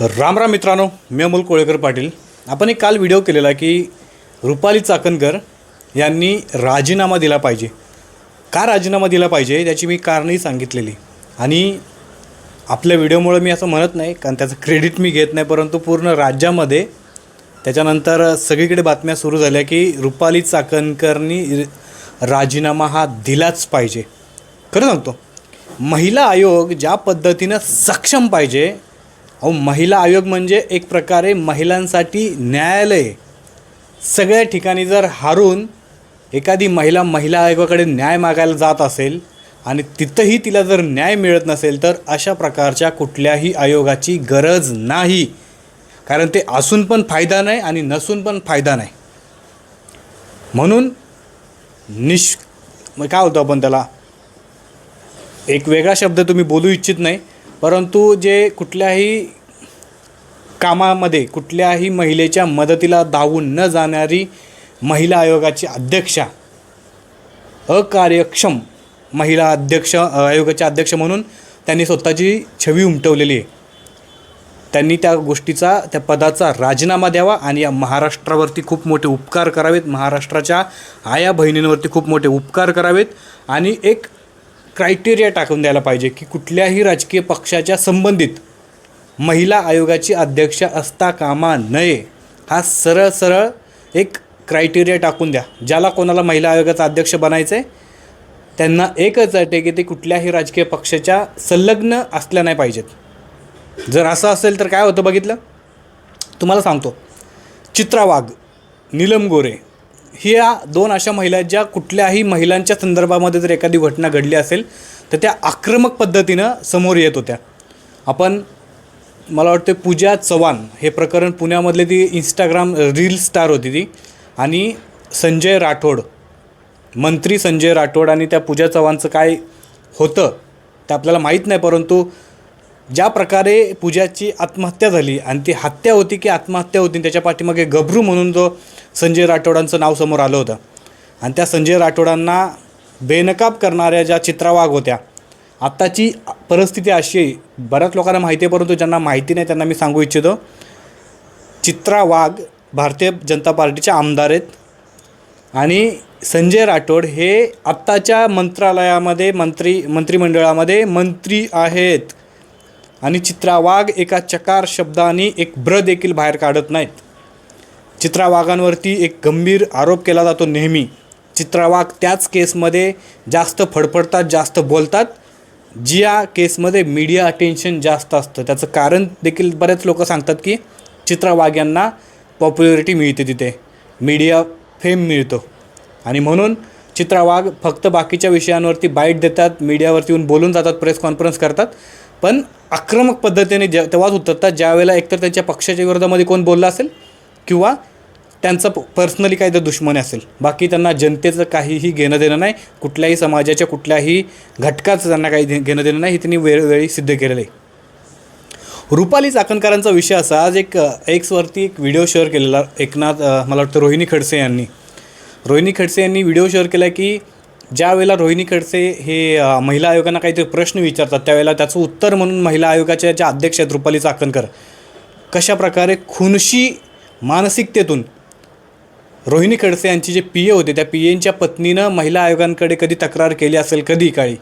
राम राम मित्रांनो मी अमोल कोळेकर पाटील. आपण एक काल व्हिडिओ केलेला की रुपाली चाकणकर यांनी राजीनामा दिला पाहिजे. का राजीनामा दिला पाहिजे त्याची मी कारणही सांगितलेली. आणि आपल्या व्हिडिओमुळे मी असं म्हणत नाही कारण त्याचं क्रेडिट मी घेत नाही परंतु पूर्ण राज्यामध्ये त्याच्यानंतर सगळीकडे बातम्या सुरू झाल्या की रुपाली चाकणकरनी राजीनामा हा दिलाच पाहिजे. खरं सांगतो महिला आयोग ज्या पद्धतीनं सक्षम पाहिजे अहो महिला आयोग म्हणजे एक प्रकारे महिलांसाठी न्यायालय. सगळ्या ठिकाणी जर हारून एखादी महिला महिला आयोगाकडे न्याय मागायला जात असेल आणि तिथंही तिला जर न्याय मिळत नसेल तर अशा प्रकारच्या कुठल्याही आयोगाची गरज नाही. कारण ते असून पण फायदा नाही आणि नसून पण फायदा नाही. म्हणून निष् मग काय होतं आपण त्याला? एक वेगळा शब्द तुम्ही बोलू इच्छित नाही. परंतु जे कुठल्याही कामामध्ये कुठल्याही महिलेच्या मदतीला धावून न जाणारी महिला आयोगाची अध्यक्षा अकार्यक्षम महिला अध्यक्ष आयोगाचे अध्यक्ष म्हणून त्यांनी स्वतःची छवी उमटवलेली आहे. त्यांनी त्या गोष्टीचा त्या पदाचा राजीनामा द्यावा आणि या महाराष्ट्रावरती खूप मोठे उपकार करावेत महाराष्ट्राच्या आया बहिणींवरती खूप मोठे उपकार करावेत आणि एक क्रायटेरिया टाकून द्यायला पाहिजे की कुठल्याही राजकीय पक्षाच्या संबंधित महिला आयोगाची अध्यक्ष असता कामा नये. हा सरळ सरळ एक क्रायटेरिया टाकून द्या. ज्याला कोणाला महिला आयोगाचा अध्यक्ष बनायचं आहे त्यांना एकच आहे की ते कुठल्याही राजकीय पक्षाच्या संलग्न असल्या नाही पाहिजेत. जर असं असेल तर काय होतं बघितलं? तुम्हाला सांगतो. चित्रा वाघ नीलम गोरे ह्या दोन अशा महिला आहेत ज्या कुठल्याही महिलांच्या संदर्भामध्ये जर एखादी घटना घडली असेल तर त्या आक्रमक पद्धतीनं समोर येत होत्या. आपण मला वाटते पूजा चव्हाण हे प्रकरण पुण्यामधले ती इंस्टाग्राम रील स्टार होती ती. आणि संजय राठोड मंत्री संजय राठोड आणि त्या पूजा चव्हाणचं काय होतं ते आपल्याला माहीत नाही परंतु ज्या प्रकारे पूजाची आत्महत्या झाली आणि ती हत्या होती की आत्महत्या होती त्याच्या पाठीमागे गभरू म्हणून जो संजय राठोडांचं नाव समोर आलं होतं. आणि त्या संजय राठोडांना बेनकाब करणाऱ्या ज्या चित्रावाघ होत्या आत्ताची परिस्थिती अशी आहे बऱ्याच लोकांना माहिती आहे परंतु ज्यांना माहिती नाही त्यांना मी सांगू इच्छितो. चित्रा वाघ भारतीय जनता पार्टीच्या आमदार आहेत. आणि संजय राठोड हे आत्ताच्या मंत्रालयामध्ये मंत्री मंत्रिमंडळामध्ये मंत्री आहेत. आणि चित्रा वाघ एका चकार शब्दाने एक ब्र देखील बाहेर काढत नाहीत. चित्रा वाघांवरती एक गंभीर आरोप केला जातो नेहमी. चित्रा वाघ त्याच केसमध्ये जास्त फडफडतात जास्त बोलतात ज्या केसमध्ये मीडिया अटेन्शन जास्त असतं. त्याचं कारण देखील बरेच लोक सांगतात की चित्रा वाघ यांना पॉप्युलरिटी मिळते तिथे. मीडिया फेम मिळतो. आणि म्हणून चित्रा वाघ फक्त बाकीच्या विषयांवरती बाईट देतात मीडियावरती येऊन बोलून जातात प्रेस कॉन्फरन्स करतात. पण आक्रमक पद्धतीने ज्या तेव्हाच उतरतात ज्यावेळेला एकतर त्यांच्या पक्षाच्या विरोधामध्ये कोण बोललं असेल किंवा त्यांचं पर्सनली काही तर दुश्मनी असेल. बाकी त्यांना जनतेचं काहीही घेणं देणं नाही. कुठल्याही समाजाच्या कुठल्याही घटकाचं त्यांना काही दे- घेणं देणं नाही. हे त्यांनी वेळोवेळी सिद्ध केलेलं आहे. रुपाली चाकणकरांचा विषय असा आज एक एक्सवरती एक व्हिडिओ शेअर केलेला एकनाथ मला वाटतं रोहिणी खडसे यांनी. रोहिणी खडसे यांनी व्हिडिओ शेअर केला की ज्या वेळेला रोहिणी खडसे हे महिला आयोगांना काहीतरी प्रश्न विचारतात त्यावेळेला त्याचं उत्तर म्हणून महिला आयोगाच्या ज्या अध्यक्ष आहेत रुपाली चाकणकर कशा प्रकारे खुनशी मानसिकतेतून. रोहिणी खडसे यांची जे पी ए होते त्या पी एंच्या पत्नीनं महिला आयोगांकडे कधी तक्रार केली असेल कधी काळी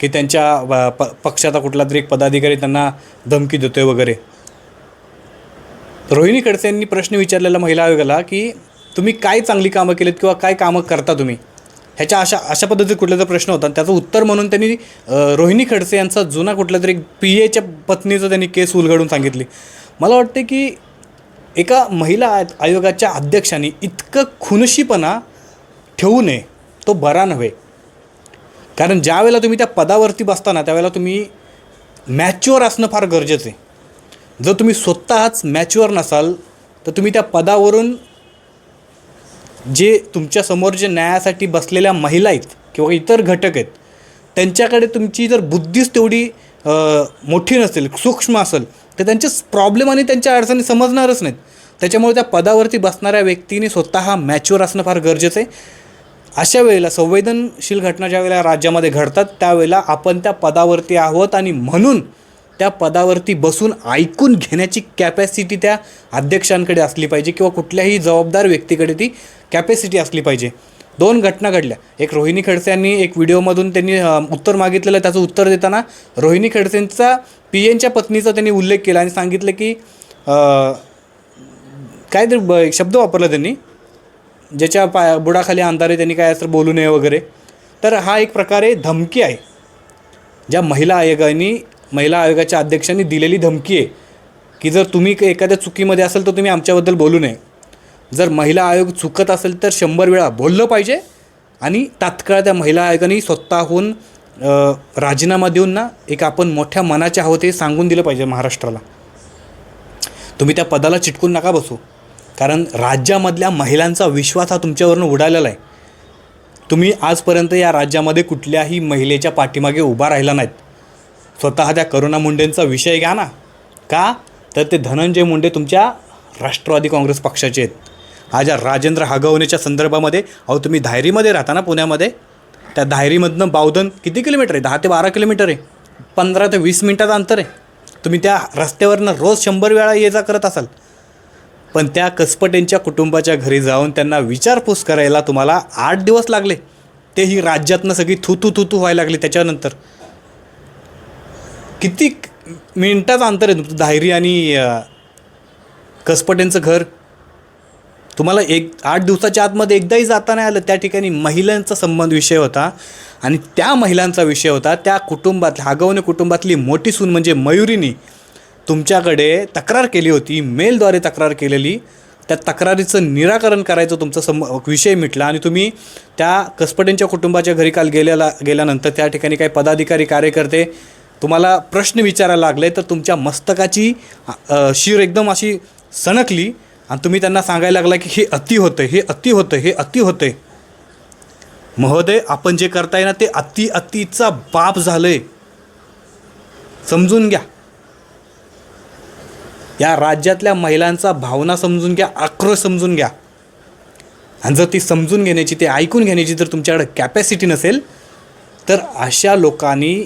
की त्यांच्या प पक्षाचा कुठला तरी एक पदाधिकारी त्यांना धमकी देतोय वगैरे. रोहिणी खडसे यांनी प्रश्न विचारलेला महिला आयोगाला की तुम्ही काय चांगली कामं केलीत किंवा काय कामं करता तुम्ही? ह्याच्या अशा अशा पद्धतीत कुठला तरी प्रश्न होता. आणि त्याचं उत्तर म्हणून त्यांनी रोहिणी खडसे यांचा जुना कुठला तरी पी एच्या पत्नीचं त्यांनी केस उलगडून सांगितली. मला वाटते की एका महिला आयोगाच्या अध्यक्षांनी इतकं खुनशीपणा ठेवू नये तो बरा नव्हे. कारण ज्यावेळेला तुम्ही त्या पदावरती बसताना त्यावेळेला तुम्ही मॅच्युअर असणं फार गरजेचं आहे. जर तुम्ही स्वतःच मॅच्युअर नसाल तर तुम्ही त्या पदावरून जे तुमच्यासमोर जे न्यायासाठी बसलेल्या महिला आहेत किंवा इतर घटक आहेत त्यांच्याकडे तुमची जर बुद्धीच तेवढी मोठी नसेल सूक्ष्म असेल तर त्यांचे प्रॉब्लेम आणि त्यांच्या अडचणी समजणारच नाहीत. त्याच्यामुळे त्या पदावरती बसणाऱ्या व्यक्तीने स्वतः मॅच्युअर असणं फार गरजेचं आहे. अशा वेळेला संवेदनशील घटना ज्या वेळेला राज्यामध्ये घडतात त्यावेळेला आपण त्या पदावरती आहोत आणि म्हणून त्या पदावरती बसून ऐकून घेण्याची कॅपॅसिटी त्या अध्यक्षांकडे असली पाहिजे किंवा कुठल्याही जबाबदार व्यक्तीकडे ती कॅपॅसिटी असली पाहिजे. दोन घटना घडल्या. एक रोहिणी खडसे यांनी एक व्हिडिओमधून त्यांनी उत्तर मागितलेलं त्याचं उत्तर देताना रोहिणी खडसेंचा पी एनच्या पत्नीचा त्यांनी उल्लेख केला आणि सांगितलं की काय ते ब एक शब्द वापरला त्यांनी ज्याच्या पाया बुडाखाली अंधारे त्यांनी काय असं बोलू नये वगैरे. तर हा एक प्रकारे धमकी आहे. ज्या महिला आयोगाने महिला आयोगाच्या अध्यक्षांनी दिलेली धमकी आहे की जर तुम्ही एखाद्या चुकीमध्ये असेल तर तुम्ही आमच्याबद्दल बोलू नये. जर महिला आयोग चुकत असेल तर शंभर वेळा बोललं पाहिजे आणि तात्काळ त्या महिला आयोगाने स्वतःहून राजीनामा देऊन ना एक आपण मोठ्या मनाचे आहोत हे सांगून दिलं पाहिजे महाराष्ट्राला. तुम्ही त्या पदाला चिटकून नका बसू. कारण राज्यामधल्या महिलांचा विश्वास हा तुमच्यावरून उडालेला आहे. तुम्ही आजपर्यंत या राज्यामध्ये कुठल्याही महिलेच्या पाठीमागे उभा राहिला नाहीत. स्वतः त्या करुणा मुंडेंचा विषय घ्या ना. का? तर ते धनंजय मुंडे तुमच्या राष्ट्रवादी काँग्रेस पक्षाचे आहेत. आज ज्या राजेंद्र हगवणेच्या संदर्भामध्ये अहो तुम्ही धायरीमध्ये राहता ना पुण्यामध्ये त्या धायरीमधनं बावधन किती किलोमीटर आहे? दहा ते बारा किलोमीटर आहे. पंधरा ते वीस मिनटाचं अंतर आहे. तुम्ही त्या रस्त्यावरनं रोज शंभर वेळा ये जा करत असाल. पण त्या कसपटेंच्या कुटुंबाच्या घरी जाऊन त्यांना विचारपूस करायला तुम्हाला आठ दिवस लागले. तेही राज्यातनं सगळी थुतू थुतू व्हायला लागली त्याच्यानंतर. किती मिनटाचं अंतर आहे तुमचं धायरी आणि कसपटेंचं घर? तुम्हाला एक आठ दिवसाच्या आतमध्ये एकदाही जाता नाही आलं त्या ठिकाणी महिलांचा संबंध विषय होता. आणि त्या महिलांचा विषय होता त्या कुटुंबात हागवणे कुटुंबातली मोठी सून म्हणजे मयुरीनी तुमच्याकडे तक्रार केली होती मेलद्वारे तक्रार केलेली. त्या तक्रारीचं निराकरण करायचं तुमचा सम विषय मिटला आणि तुम्ही त्या कसपटेंच्या कुटुंबाच्या घरी काल गेल्याला गेल्यानंतर त्या ठिकाणी काही पदाधिकारी कार्यकर्ते तुम्हाला प्रश्न विचारायला लागले तर तुमच्या मस्तकाची शिर एकदम अशी सणकली. आणि तुम्ही त्यांना सांगायला लागला की हे अति होतं हे अति होतं हे अति होतं महोदय आपण जे करताय ना ते अति अतिचा बाप झालंय. समजून घ्या. या राज्यातल्या महिलांचा भावना समजून घ्या आक्रोश समजून घ्या. आणि जर ती समजून घेण्याची ते ऐकून घेण्याची जर तुमच्याकडे कॅपॅसिटी नसेल तर अशा लोकांनी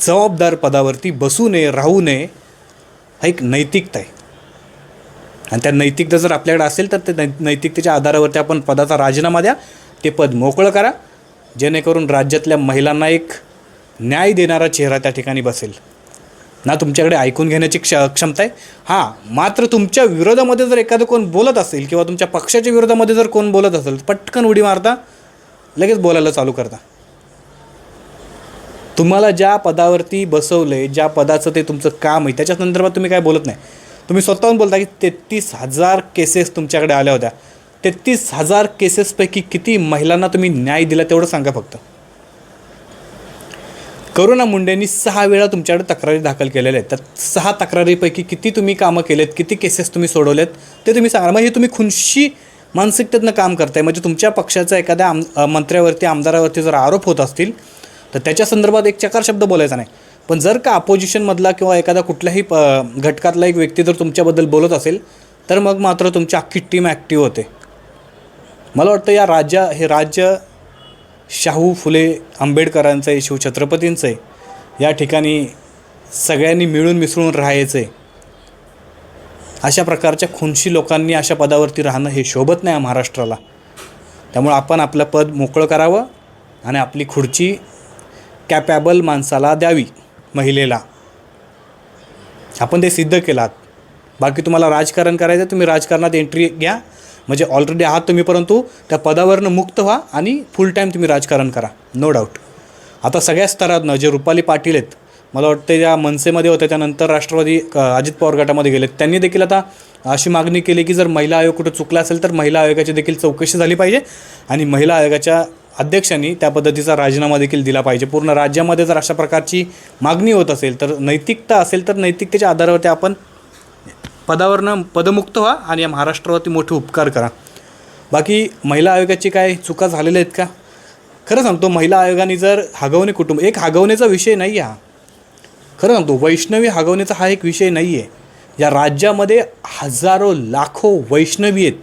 जबाबदार पदावरती बसू नये राहू नये हा एक नैतिकता आहे. आणि त्या नैतिकता जर आपल्याकडे असेल तर ते नै नैतिकतेच्या आधारावरती आपण पदाचा राजीनामा द्या. ते पद मोकळं करा. जेणेकरून राज्यातल्या महिलांना एक न्याय देणारा चेहरा त्या ठिकाणी बसेल. ना तुमच्याकडे ऐकून घेण्याची क्ष क्षमता आहे? हां मात्र तुमच्या विरोधामध्ये जर एखादं कोण बोलत असेल किंवा तुमच्या पक्षाच्या विरोधामध्ये जर कोण बोलत असेल पटकन उडी मारता लगेच बोलायला चालू करता. तुम्हाला ज्या पदावरती बसवलं आहे ज्या पदाचं ते तुमचं काम आहे त्याच्या संदर्भात तुम्ही काय बोलत नाही. तुम्ही स्वतःहून बोलता की तेहतीस हजार केसेस तुमच्याकडे आल्या होत्या. तेहतीस हजार केसेसपैकी किती महिलांना तुम्ही न्याय दिला तेवढं सांगा फक्त. करुणा मुंडेंनी सहा वेळा तुमच्याकडे तक्रारी दाखल केलेल्या आहेत. तर सहा तक्रारीपैकी किती तुम्ही कामं केलेत किती केसेस तुम्ही सोडवलेत ते तुम्ही सांगा. मग हे तुम्ही खुनशी मानसिकतेतनं काम करताय. म्हणजे तुमच्या पक्षाचा एखाद्या आम मंत्र्यावरती आमदारावरती जर आरोप होत असतील तर त्याच्या संदर्भात एक चकार शब्द बोलायचा नाही. पण जर का अपोजिशनमधला किंवा एखादा कुठल्याही प घटकातला एक व्यक्ती जर तुमच्याबद्दल बोलत असेल तर मग मात्र तुमची अख्खी टीम ॲक्टिव्ह होते. मला वाटतं या राजा हे राज्य शाहू फुले आंबेडकरांचं आहे शिवछत्रपतींचं आहे. या ठिकाणी सगळ्यांनी मिळून मिसळून राहायचं आहे अशा प्रकारच्या खुनशी लोकांनी अशा पदावरती राहणं हे शोभत नाही महाराष्ट्राला. त्यामुळं आपण आपलं पद मोकळं करावं आणि आपली खुर्ची कॅपॅबल माणसाला द्यावी. महिलेला. आपण ते सिद्ध केलात. बाकी तुम्हाला राजकारण करायचं तुम्ही राजकारणात एंट्री घ्या. म्हणजे ऑलरेडी आहात तुम्ही परंतु त्या पदावरनं मुक्त व्हा आणि फुल टाईम तुम्ही राजकारण करा. नो डाऊट आता सगळ्या स्तरातनं जे रुपाली पाटील आहेत मला वाटतं ज्या मनसेमध्ये होत्या त्यानंतर राष्ट्रवादी अजित पवार गटामध्ये गेलेत त्यांनी देखील आता अशी मागणी केली की जर महिला आयोग कुठं चुकला असेल तर महिला आयोगाची देखील चौकशी झाली पाहिजे. आणि महिला आयोगाच्या अध्यक्षांनी त्या पद्धतीचा राजीनामा देखील दिला पाहिजे. पूर्ण राज्यामध्ये जर अशा प्रकारची मागणी होत असेल तर नैतिकता असेल तर नैतिकतेच्या आधारावरती आपण पदावरनं पदमुक्त व्हा आणि या महाराष्ट्रावरती मोठे उपकार करा. बाकी महिला आयोगाची काय चुका झालेल्या आहेत का? खरं सांगतो महिला आयोगाने जर हागवणे कुटुंब एक हागवण्याचा विषय नाही आहे हा. खरं सांगतो वैष्णवी हागवण्याचा हा एक विषय नाही आहे या राज्यामध्ये हजारो लाखो वैष्णवी आहेत.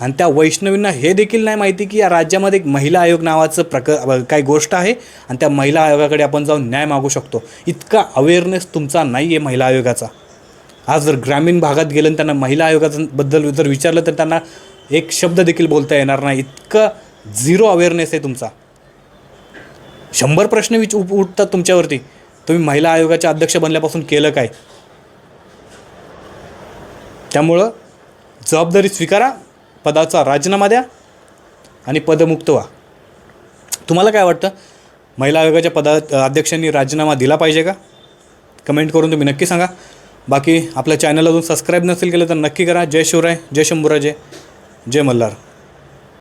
आणि त्या वैष्णवींना हे देखील नाही माहिती की या राज्यामध्ये एक महिला आयोग नावाचं प्रक काही गोष्ट आहे आणि त्या महिला आयोगाकडे आपण जाऊन न्याय मागू शकतो. इतका अवेअरनेस तुमचा नाही आहे महिला आयोगाचा. आज जर ग्रामीण भागात गेलं आणि त्यांना महिला आयोगाबद्दल जर विचारलं तर त्यांना एक शब्द देखील बोलता येणार नाही. इतकं झिरो अवेअरनेस आहे तुमचा. शंभर प्रश्न विच उप उठतात तुमच्यावरती. तुम्ही महिला आयोगाच्या अध्यक्ष बनल्यापासून केलं काय? त्यामुळं जबाबदारी स्वीकारा. पदाचा राजीनामा द्या आणि पदमुक्त व्हा. तुम्हाला काय वाटतं? महिला आयोगाच्या पदा अध्यक्षांनी राजीनामा दिला पाहिजे का? कमेंट करून तुम्ही नक्की सांगा. बाकी आपल्या चॅनल अजून सबस्क्राईब नसेल केलं तर नक्की करा. जय शिवराय जय शंभूराजे जय मल्हार.